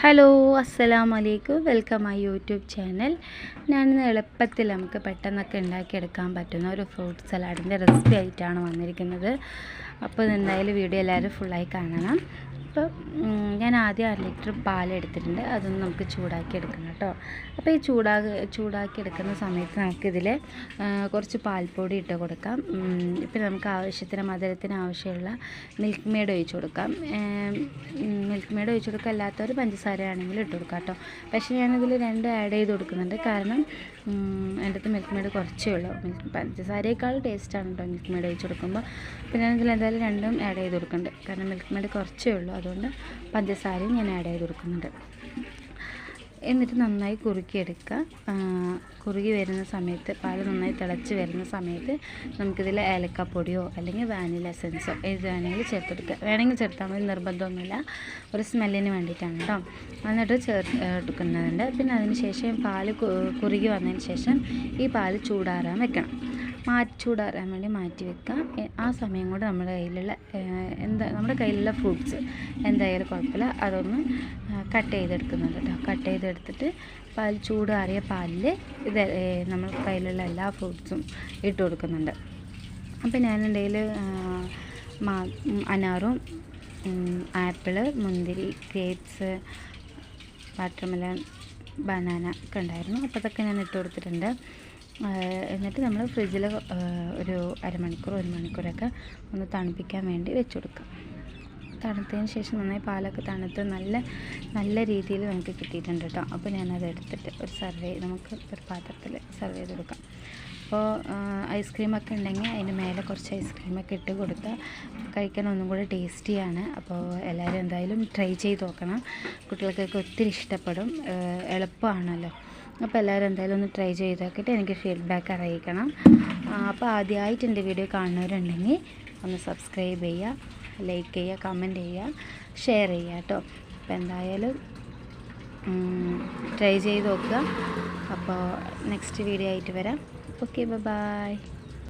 Hello അസ്സലാമു അലൈക്കും welcome my YouTube channel. ഞാനിന്ന് എളുപ്പത്തിൽ നമുക്ക് പെട്ടെന്നൊക്കെ ഉണ്ടാക്കിയെടുക്കാൻ പറ്റുന്ന ഒരു ഫ്രൂട്ട് സലാഡിന്റെ റെസിപ്പി ആയിട്ടാണ് വന്നിരിക്കുന്നത്. അപ്പോൾ എന്തായാലും വീഡിയോ എല്ലാവരും ഫുള്ളായി കാണണം. അപ്പോൾ ആദ്യം അര ലിറ്റർ പാലെടുത്തിട്ടുണ്ട്. അതൊന്ന് നമുക്ക് ചൂടാക്കി എടുക്കണം കേട്ടോ. അപ്പോൾ ഈ ചൂടാ ചൂടാക്കി എടുക്കുന്ന സമയത്ത് നമുക്കിതിൽ കുറച്ച് പാൽപ്പൊടി ഇട്ട് കൊടുക്കാം. ഇപ്പം നമുക്ക് ആവശ്യത്തിന് മധുരത്തിന് ആവശ്യമുള്ള മിൽക്ക് മെയ്ഡ് ഒഴിച്ചു കൊടുക്കാം. മിൽക്ക് മെയ്ഡ് ഒഴിച്ചു കൊടുക്കുക അല്ലാത്തവർ പഞ്ചസാര ആണെങ്കിലും ഇട്ട് കൊടുക്കാം കേട്ടോ. പക്ഷേ ഞാനിതിൽ രണ്ട് ആഡ് ചെയ്ത് കൊടുക്കുന്നുണ്ട്. കാരണം എന്റെ അടുത്ത് മിൽക്ക് മെയ്ഡ് കുറച്ചേ ഉള്ളൂ. മിൽക്ക് പഞ്ചസാരയേക്കാൾ ടേസ്റ്റാണ് കേട്ടോ മിൽക്ക് മെയ്ഡ് ഒഴിച്ച് കൊടുക്കുമ്പോൾ അപ്പോൾ ഞാൻ എന്തായാലും രണ്ടും ആഡ് ചെയ്ത് കൊടുക്കുന്നുണ്ട് കാരണം മിൽക്ക് മെയ്ഡ് കുറച്ചേ ഉള്ളൂ. അതുകൊണ്ട് പഞ്ചസാരയും ഞാൻ ആഡ് ചെയ്ത് കൊടുക്കുന്നുണ്ട്. എന്നിട്ട് നന്നായി കുറുക്കിയെടുക്കുക. കുറുകി വരുന്ന സമയത്ത് പാൽ നന്നായി തിളച്ച് വരുന്ന സമയത്ത് നമുക്കിതിൽ ഏലക്കപ്പൊടിയോ അല്ലെങ്കിൽ വാനില എസൻസോ ഏത് വേണമെങ്കിൽ ചേർത്ത് കൊടുക്കുക വേണമെങ്കിൽ ചേർത്താൽ മതി നിർബന്ധമൊന്നുമില്ല. ഒരു സ്മെല്ലിന് വേണ്ടിയിട്ടാണ് കേട്ടോ. എന്നിട്ട് ചേർത്ത് എടുക്കുന്നുണ്ട്. പിന്നെ അതിന് ശേഷം പാൽ കുറുകി വന്നതിന് ശേഷം ഈ പാൽ ചൂടാറാൻ വെക്കണം. മാറ്റി ചൂടാറാൻ വേണ്ടി മാറ്റി വെക്കാം ആ സമയം കൊണ്ട് നമ്മുടെ കയ്യിലുള്ള എന്താ നമ്മുടെ കയ്യിലുള്ള ഫ്രൂട്ട്സ് എന്തായാലും കുഴപ്പമില്ല. അതൊന്ന് കട്ട് ചെയ്തെടുക്കുന്നുണ്ട് കേട്ടോ. കട്ട് ചെയ്തെടുത്തിട്ട് പാൽ ചൂടാറിയ പാലിൽ ഇത് നമ്മൾ കയ്യിലുള്ള എല്ലാ ഫ്രൂട്ട്സും ഇട്ട് കൊടുക്കുന്നുണ്ട്. അപ്പോൾ കയ്യിൽ മാ അനാറും ആപ്പിൾ മുന്തിരി ഗ്രേപ്സ് വാട്ടർമെലൺ ബനാന ഒക്കെ ഉണ്ടായിരുന്നു. അപ്പോൾ അതൊക്കെ ഞാൻ ഇട്ട് കൊടുത്തിട്ടുണ്ട്. എന്നിട്ട് നമ്മൾ ഫ്രിഡ്ജിൽ ഒരു അരമണിക്കൂർ ഒരു മണിക്കൂറൊക്കെ ഒന്ന് തണുപ്പിക്കാൻ വേണ്ടി വെച്ച് കൊടുക്കുക തണുത്തതിന് ശേഷം നന്നായി പാലൊക്കെ തണുത്ത് നല്ല നല്ല രീതിയിൽ നമുക്ക് കിട്ടിയിട്ടുണ്ട് കേട്ടോ. അപ്പോൾ ഞാനത് എടുത്തിട്ട് ഒരു സർവേ നമുക്ക് ഒരു പാത്രത്തിൽ സർവ് ചെയ്ത് കൊടുക്കാം അപ്പോൾ ഐസ്ക്രീമൊക്കെ ഉണ്ടെങ്കിൽ അതിന് മേലെ കുറച്ച് ഐസ്ക്രീമൊക്കെ ഇട്ട് കൊടുത്താൽ കഴിക്കാൻ ഒന്നും കൂടെ ടേസ്റ്റിയാണ്. അപ്പോൾ എല്ലാവരും എന്തായാലും ട്രൈ ചെയ്ത് നോക്കണം. കുട്ടികൾക്കൊക്കെ ഒത്തിരി ഇഷ്ടപ്പെടും. എളുപ്പമാണല്ലോ. അപ്പോൾ എല്ലാവരും എന്തായാലും ഒന്ന് ട്രൈ ചെയ്ത് നോക്കിയിട്ട് എനിക്ക് ഫീഡ്ബാക്ക് അറിയിക്കണം. അപ്പോൾ ആദ്യമായിട്ട് എന്റെ വീഡിയോ കാണുന്നവരുണ്ടെങ്കിൽ ഒന്ന് സബ്സ്ക്രൈബ് ചെയ്യുക ലൈക്ക് ചെയ്യുക കമന്റ് ചെയ്യുക ഷെയർ ചെയ്യുക കേട്ടോ. അപ്പോൾ എന്തായാലും ട്രൈ ചെയ്ത് നോക്കുക. അപ്പോൾ നെക്സ്റ്റ് വീഡിയോ ആയിട്ട് വരാം. Okay bye